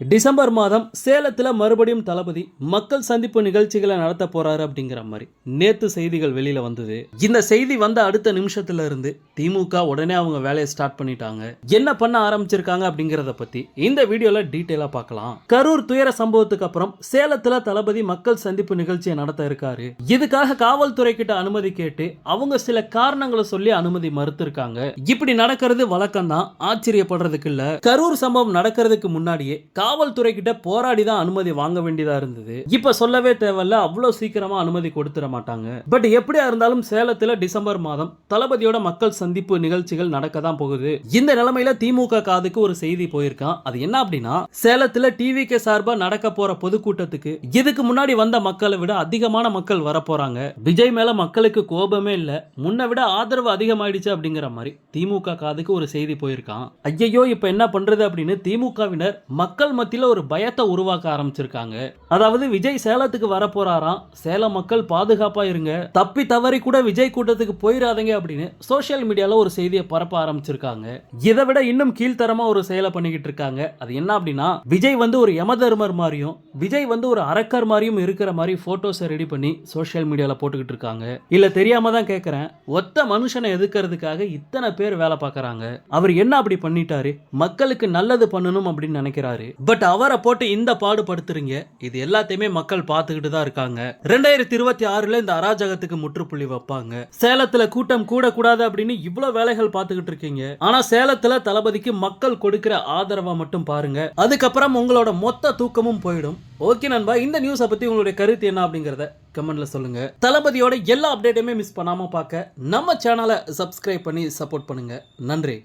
December மாதம் சேலத்துல மறுபடியும் தளபதி மக்கள் சந்திப்பு நிகழ்ச்சிகளை நடத்த போறாரு அப்படிங்கிற மாதிரி நேத்து செய்திகள் வெளியில வந்தது. இந்த செய்தி வந்த அடுத்த நிமிஷத்துல இருந்து திமுக உடனே அவங்க வேலையை ஸ்டார்ட் பண்ணிட்டாங்க. என்ன பண்ண ஆரம்பிச்சிருக்காங்க அப்படிங்கறத பத்தி இந்த வீடியோல டீட்டெயிலா பார்க்கலாம். கரூர் துயர சம்பவத்துக்கு அப்புறம் சேலத்துல தளபதி மக்கள் சந்திப்பு நிகழ்ச்சியை நடத்த இருக்காரு. இதுக்காக காவல்துறை கிட்ட அனுமதி கேட்டு அவங்க சில காரணங்களை சொல்லி அனுமதி மறுத்திருக்காங்க. இப்படி நடக்கிறது வழக்கம் தான் ஆச்சரியப்படுறதுக்கு இல்ல. கரூர் சம்பவம் நடக்கிறதுக்கு முன்னாடியே காவல்துறை கிட்ட போராடி தான் அனுமதி வாங்க வேண்டியதா இருந்தது. இப்ப சொல்லவே தேவையில்ல அவ்வளவு சீக்கிரமா அனுமதி கொடுத்துட மாட்டாங்க. பட் எப்படியா இருந்தாலும் சேலத்துல டிசம்பர் மாதம் தளபதியோட மக்கள் சந்திப்பு நிகழ்ச்சிகள் நடக்க தான் போகுது. இந்த நிலைமையில திமுக காதுக்கு ஒரு செய்தி போயிருக்கான். அது என்ன அப்படின்னா சேலத்துல டிவிக்கு சார்பா நடக்க போற பொதுக்கூட்டத்துக்கு இதுக்கு முன்னாடி வந்த மக்களை விட அதிகமான மக்கள் வர போறாங்க விஜய் மேல மக்களுக்கு கோபமே இல்ல. முன்ன விட ஆதரவு அதிகமாயிடுச்சு அப்படிங்கிற மாதிரி திமுக காதுக்கு ஒரு செய்தி போயிருக்கான். ஐயையோ இப்ப என்ன பண்றது அப்படின்னு திமுகவினர் மக்கள் மத்தியில் ஒரு பயத்தை உருவாக்க ஆரம்பிச்சிருக்காங்க. அதாவது விஜய் சேலத்துக்கு வரப்போறாராம். சேலம் மக்கள் பாதுகாப்பா இருங்க. தப்பி தவறி கூட விஜய் கூட்டத்துக்கு போயிடாதீங்க அப்படின்னு சோஷியல் மீடியால ஒரு செய்தியை பரப்ப ஆரம்பிச்சிருக்காங்க. இதை விட இன்னும் கீழ்த்தரமா ஒரு செயலை பண்ணிக்கிட்டு இருக்காங்க. அது என்ன அப்படின்னா விஜய் வந்து ஒரு யமதர்மர் மாதிரியும் விஜய் வந்து ஒரு அரக்கர் மாதிரியும் இருக்கிற மாதிரி போட்டோஸை ரெடி பண்ணி சோஷியல் மீடியால போட்டுக்கிட்டு இருக்காங்க. இல்ல தெரியாம தான் கேட்கறேன் ஒத்த மனுஷனை எதுக்கிறதுக்காக இத்தனை பேர் வேலை பார்க்கறாங்க. அவர் என்ன அப்படி பண்ணிட்டாரு? மக்களுக்கு நல்லது பண்ணணும் அப்படின்னு நினைக்கிறாரு. பட் அவரை போட்டு இந்த பாடுபடுத்துறீங்க. இது எல்லாத்தையுமே மக்கள் பார்த்துக்கிட்டு தான் இருக்காங்க. ரெண்டாயிரத்தி இருபத்தி ஆறுல இந்த அராஜகத்துக்கு முற்றுப்புள்ளி வைப்பாங்க. சேலத்துல கூட்டம் கூட கூடாது அப்படின்னு இவ்வளவு வேலைகள் பார்த்துக்கிட்டு இருக்கீங்க. ஆனா சேலத்துல தளபதிக்கு மக்கள் கொடுக்கிற ஆதரவை மட்டும் பாருங்க. அதுக்கப்புறம் உங்களோட மொத்த தூக்கமும் போயிடும். ஓகே நண்பா இந்த நியூஸை பத்தி உங்களுடைய கருத்து என்ன அப்படிங்கறத கமெண்ட்ல சொல்லுங்க. தளபதியோட எல்லா அப்டேட்டுமே மிஸ் பண்ணாம பார்க்க நம்ம சேனலை சப்ஸ்கிரைப் பண்ணி சப்போர்ட் பண்ணுங்க. நன்றி.